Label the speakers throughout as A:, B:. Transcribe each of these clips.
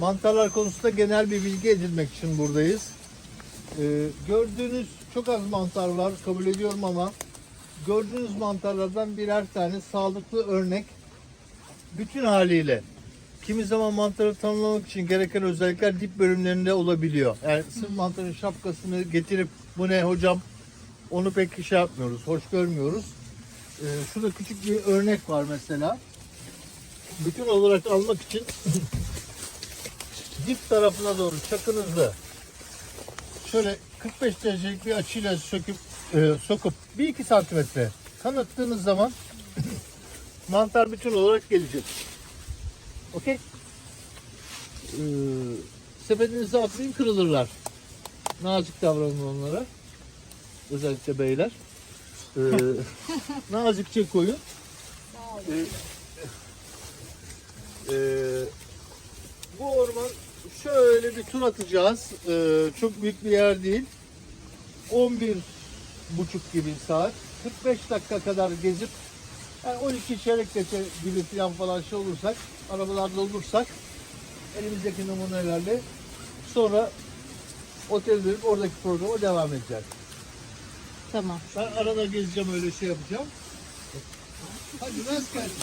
A: Mantarlar konusunda genel bir bilgi edinmek için buradayız. Ee, gördüğünüz çok az mantar var kabul ediyorum ama gördüğünüz mantarlardan birer tane sağlıklı örnek bütün haliyle kimi zaman mantarı tanımlamak için gereken özellikler dip bölümlerinde olabiliyor. Yani sırf mantarın şapkasını getirip bu ne hocam onu pek şey yapmıyoruz, hoş görmüyoruz. Ee, şurada küçük bir örnek var mesela. Bütün olarak almak için dip tarafına doğru çakınızı şöyle 45 derecelik bir açıyla söküp e, sokup 1-2 santimetre kanıttığınız zaman mantar bütün olarak gelecek. Okey? Ee, sepetinize atlayın kırılırlar. Nazik davranın onlara. Özellikle beyler. Ee, nazikçe koyun. Ee, e, bu orman şöyle bir tur atacağız. Ee, çok büyük bir yer değil. 11 buçuk gibi saat. 45 dakika kadar gezip yani 12 çeyrek geçe gibi falan falan şey olursak, arabalarda olursak elimizdeki numunelerle sonra otele dönüp oradaki programa devam edeceğiz.
B: Tamam.
A: Ben arada gezeceğim öyle şey yapacağım. Hadi rast gelsin.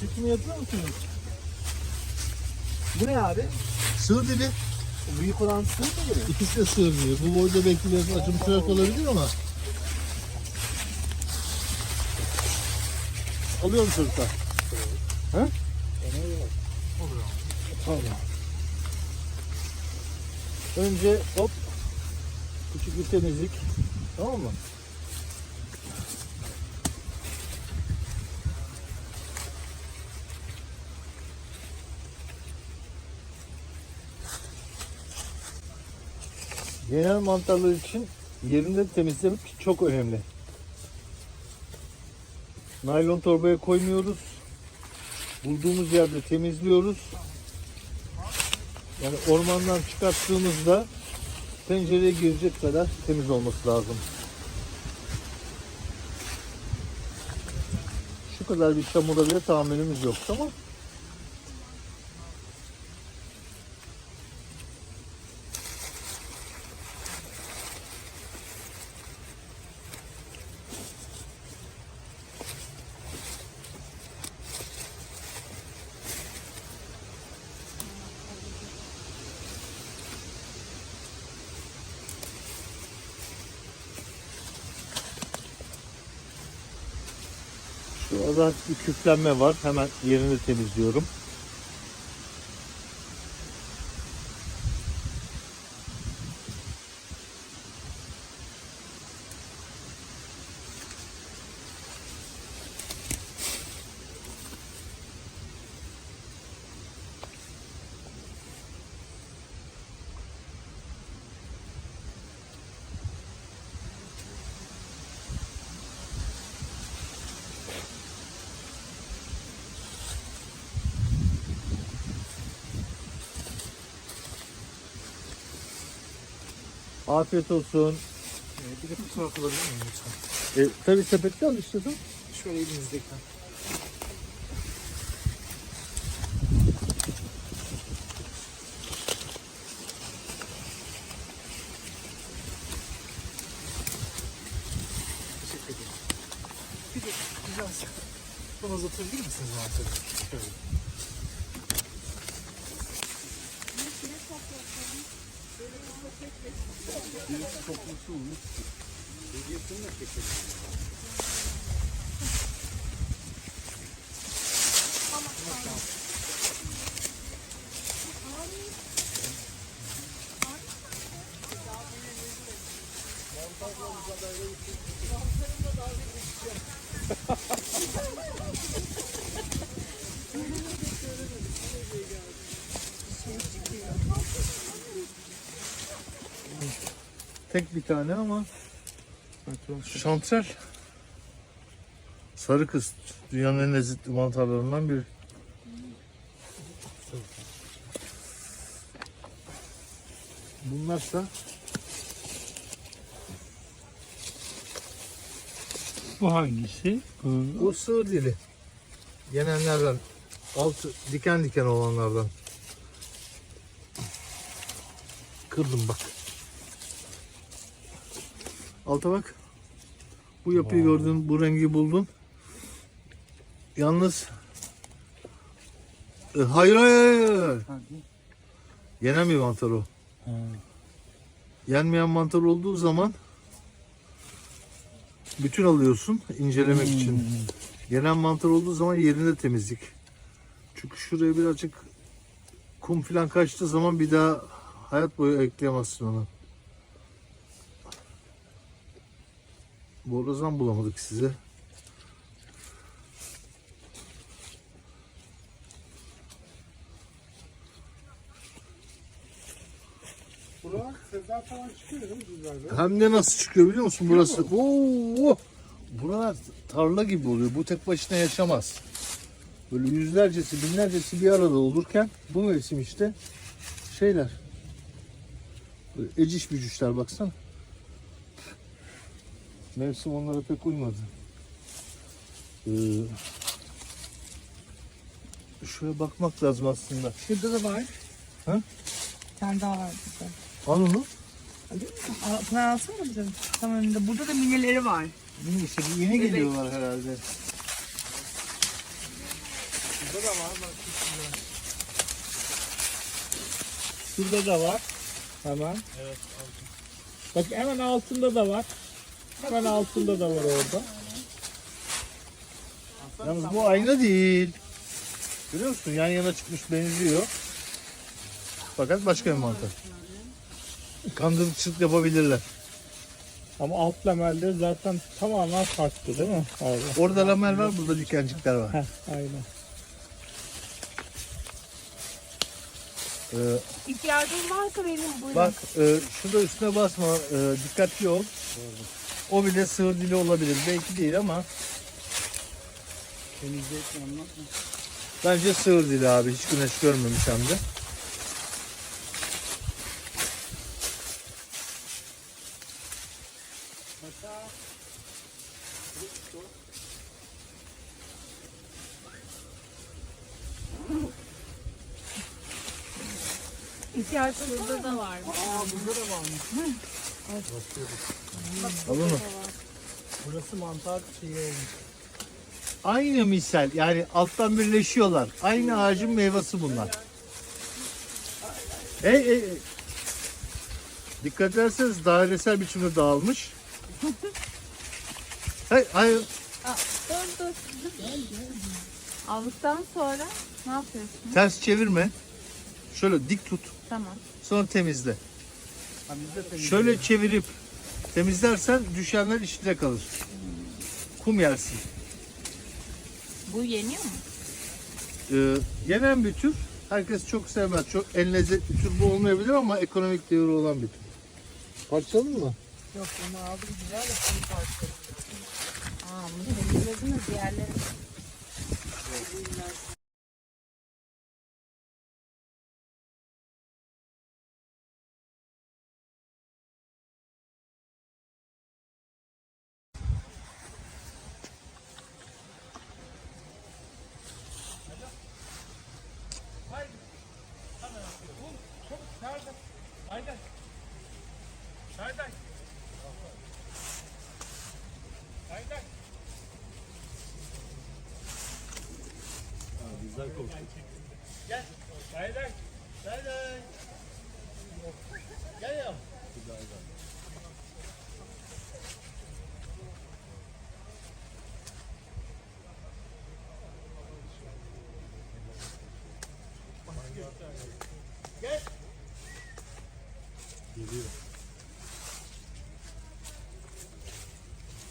A: Çekimi yapıyor musunuz?
C: Bu ne abi?
A: Sığır.
C: O büyük olan sığır mı gibi?
A: İkisi de sığır diyor. Bu boyda belki biraz acımtırak olabilir ama. Alıyor mu çocuklar? He? Tamam. Önce hop küçük bir temizlik. Tamam mı? Genel mantarlar için yerinde temizlemek çok önemli. Naylon torbaya koymuyoruz. Bulduğumuz yerde temizliyoruz. Yani ormandan çıkarttığımızda pencereye girecek kadar temiz olması lazım. Şu kadar bir çamura bile tahammülümüz yok tamam Şu arada bir küflenme var. Hemen yerini temizliyorum. Afiyet olsun.
C: Ee, bir de fotoğraf alabilir miyim lütfen?
A: E, tabii sepette al istiyorsan.
C: Şöyle elinizdeki. Teşekkür ederim. Bir de biraz bana uzatabilir misiniz mantarı? Şöyle. Birisi toplusu olmuş. Birisi de çekelim.
A: Tek bir tane ama şantral. Sarı kız dünyanın en lezzetli mantarlarından biri. Bunlarsa
D: Bu hangisi? Bu.
A: o sığır dili. Yenenlerden. Altı diken diken olanlardan. Kırdım bak. Alta bak. Bu yapıyı gördün, bu rengi buldun. Yalnız E, hayır hayır. Yenen bir mantar o.
D: Ha.
A: Yenmeyen mantar olduğu zaman bütün alıyorsun incelemek için. Yenen mantar olduğu zaman yerinde temizlik. Çünkü şuraya birazcık kum falan kaçtığı zaman bir daha hayat boyu ekleyemezsin onu. Borazan bulamadık size.
C: Buralar sezar falan çıkıyor değil mi düzlerde?
A: Hem de nasıl çıkıyor biliyor musun burası? Oo, buralar tarla gibi oluyor. Bu tek başına yaşamaz. Böyle yüzlercesi, binlercesi bir arada olurken bu mevsim işte şeyler. Böyle eciş bücüşler baksana. Mevsim onlara pek uymadı. Ee, şuraya bakmak lazım aslında.
C: Şurada da var.
A: Ha?
C: Bir tane daha var burada.
A: Al onu.
C: Pınar alsana da bize. Tam önünde. Burada da mineleri var.
A: Yine işte yeni
C: Bebek.
A: geliyorlar herhalde.
C: Burada da var. Bak.
D: Şurada da var. Hemen. Bak hemen altında da var. Hemen altında da var orada.
A: Yalnız bu ayna değil. Görüyor musun? Yan yana çıkmış benziyor. Fakat başka bir mantar. Kandırıkçılık yapabilirler.
D: Ama alt lamelde zaten tamamen farklı değil mi? Abi.
A: Orada lamel var, burada dikencikler var.
D: Heh, aynen.
A: Ee,
B: İhtiyacınız varsa benim buyurun.
A: bak, e, şurada üstüne basma, e, dikkatli ol. O bile sığır dili olabilir. Belki değil ama bence sığır dili abi. Hiç güneş görmemiş hem de.
B: İhtiyacınız burada da var.
A: Al onu.
D: Burası mantar şeyi olmuş.
A: Aynı misal yani alttan birleşiyorlar. Aynı ağacın meyvesi bunlar. Ey ey ey. Dikkat ederseniz dairesel biçimde dağılmış. Hayır, hayır.
B: Aa, dur dur. Aldıktan sonra ne yapıyorsun?
A: Ters çevirme. Şöyle dik tut.
B: Tamam.
A: Sonra temizle. Şöyle çevirip temizlersen düşenler içinde kalır. Kum yersin.
B: Bu yeniyor mu?
A: Ee, yenen bir tür. Herkes çok sevmez. Çok en lezzetli tür bu olmayabilir ama ekonomik değeri olan bir tür. Parçaladın mı?
C: Yok onu aldım güzel de şimdi parçalı.
B: Aa bunu temizlediniz diğerleri.
A: Gel ya. Gel.
E: Geliyor.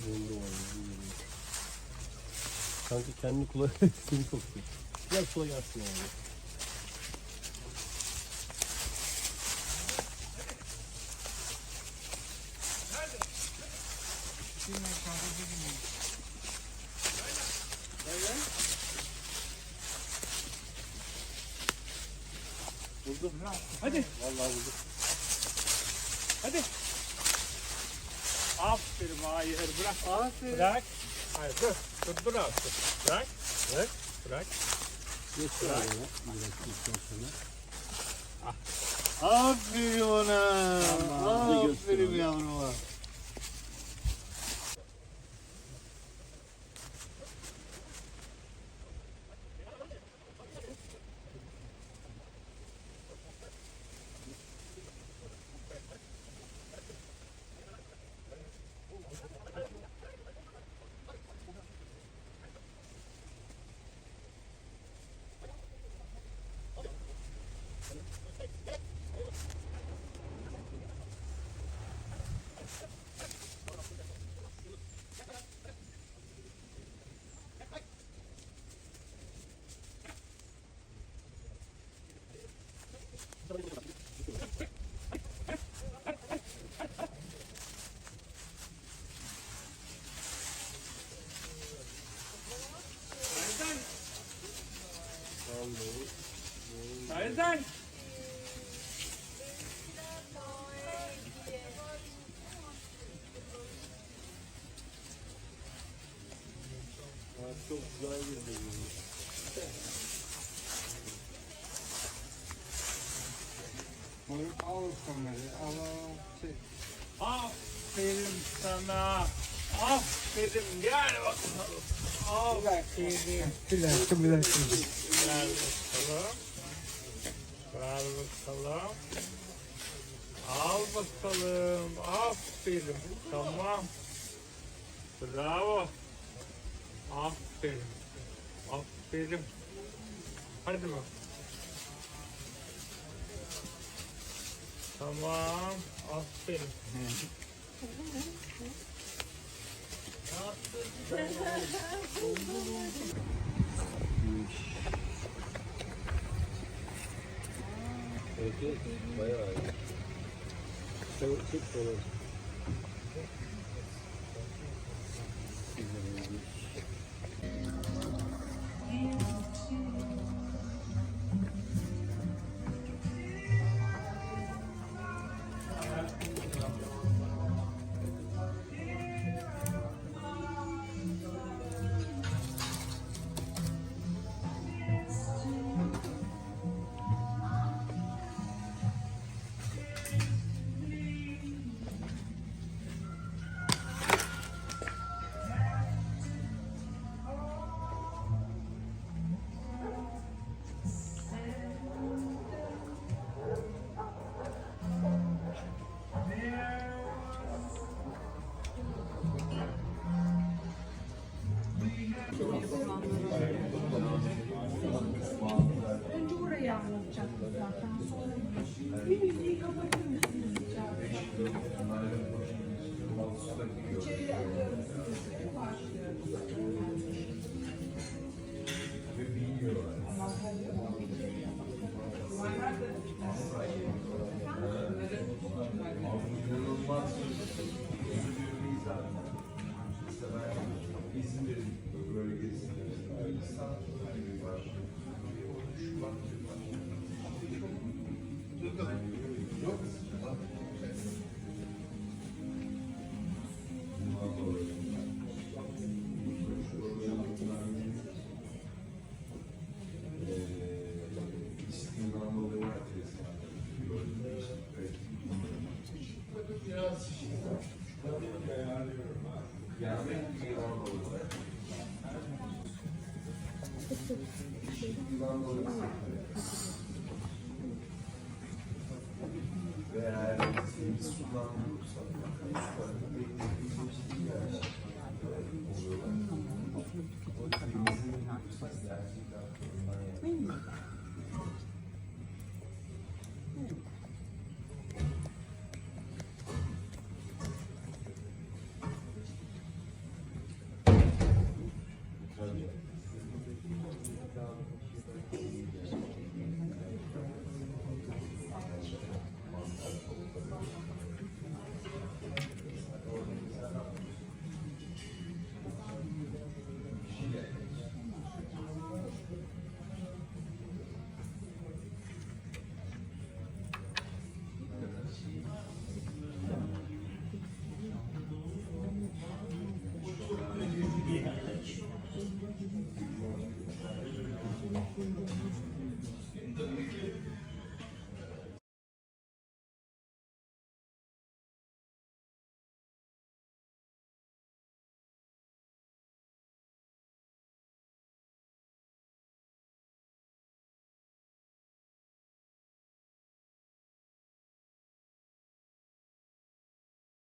E: Var. Kanka kendi kulağı seni kokuyor. Gel kulağı gelsin abi. Buldum.
D: Hadi.
E: Vallahi buldum.
D: Hadi. Aferin hayır bırak.
A: Aferin.
D: Bırak. Hayır dur. Dur dur abi. Bırak. Bırak. Bırak.
E: Geç şuraya. Bıraktıktan sonra.
A: Aferin ona. Aferin yavruma.
D: Hayırdan.
E: Ha,
D: Gel bakalım. Aferin.
C: Bir dakika bir dakika.
D: Ver bakalım. Ver bakalım. Al bakalım. Aferin. Tamam. Bravo. Aferin. Aferin. Hadi bakalım. Tamam. Aferin.
E: Evet. Bayağı iyi. Çek, çek sonra.
F: Ve eğer temiz sudan bulursak, sudan.